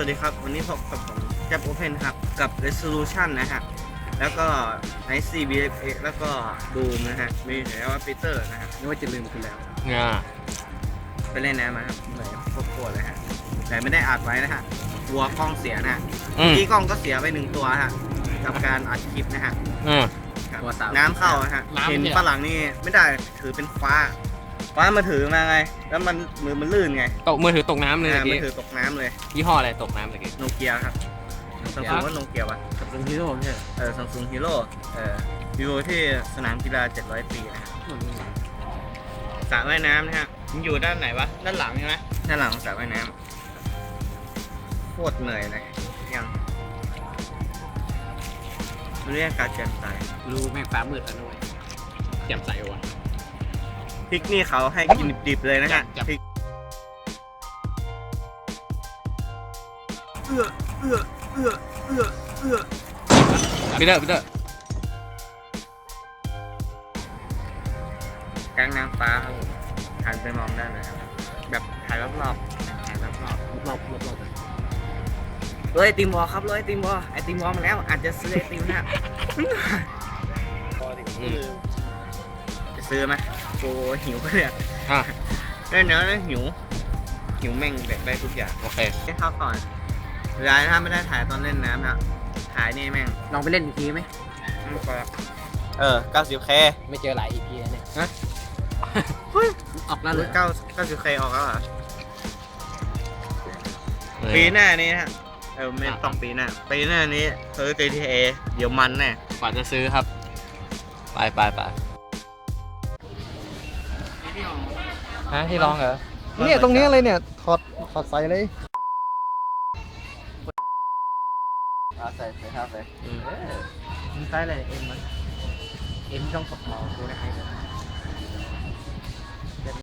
วัสดีครับ วันนี้พบกับผมแจ็บโอเพนครับ กับ Resolution นะฮะ แล้วก็ i c b f x แล้วก็ดูมนะฮะ มีแล้วว่าปีเตอร์นะฮะนึกว่าจะลืมคุณแล้วอ่าไปเล่นน้ำมาครับเหนื่อยครบตัวเลยฮะ แต่ไม่ได้อัดไว้นะฮะกลัวกล้องเสียนะฮะอืมที่กล้องก็เสียไปหนึ่งตัวฮะ กับการอัดคลิปนะฮะอืม ครับตัวสาว น้ำเข้านะฮะน้ำเห็นเนี่ยฝรั่งนี่ไม่ได้ถือเป็นฟ้า ฟ้ามาถือมาไง แล้วมันมือมันลื่นไงตกมือถือตกน้ำเลยอ่าเมื่อมืกี้อถือตกน้ำเลยยี่ห้ออะไรตกน้ำเมื่อกี้ โนเกียครับซัมซุงว่าโนเกียวะกับลุงฮีโร่เนี่ยเออซัมซุงฮีโร่เอออยู่ที่สนามกีฬา 700 ปีนะฮะสระว่ายน้ำนะฮะมันอยู่ด้านไหนวะ ด้านหลังใช่ไหมด้านหลังของสระว่ายน้ำโคตรเหนื่อยเลยยังเรียกการแจ่มใสรู้แม่งฟ้ามืดแล้วด้วยแจ่มใสวะ พริกนี่เขาให้กินดิบๆเลยนะฮะจับพริกเอื้อเอื้อเอื้อเอื้อเอื้อพีเตอร์พีเตอร์กลางน้ำฟ้าครับผมหันไปมองได้เลยครับ แบบถ่ายรอบๆถ่ายรอบๆรอบรอบรอบรถไอติมวอลครับรถไอติมวอลไอติมวอลมาแล้ว อาจจะซื้อไอติมนะครับอืมจะซื้อไหม โอ้หิวเลยอะอะได้เนื้อแล้วหิว หิวแม่งแดกได้ทุกอย่างโอเคให้เข้าก่อนเวลาถ้าไม่ได้ถ่ายตอนเล่นน้ำนะถ่ายนี่แม่งลองไปเล่นอีกทีไหมเออ 90k ไม่เจอหลาย EP แล้วเนี่ยฮะออกแล้วเลย9 90k ออกแล้วเหรอปีหน้านี้ฮะเออไม่ต้องปีหน้าปีหน้านี้ซื้อ GTA เดี๋ยวมันแน่กว่าจะซื้อครับ ไปไปไป ฮะที่ร้องเหรอเนี่ยตรงเนี้ยเลยเนี่ยถอดถอดใส่เลยเอาใส่ใส่ท่าใส่มึงใช้อะไรเอ็มมันเอ็มต้องตกหมอกูได้ไอ้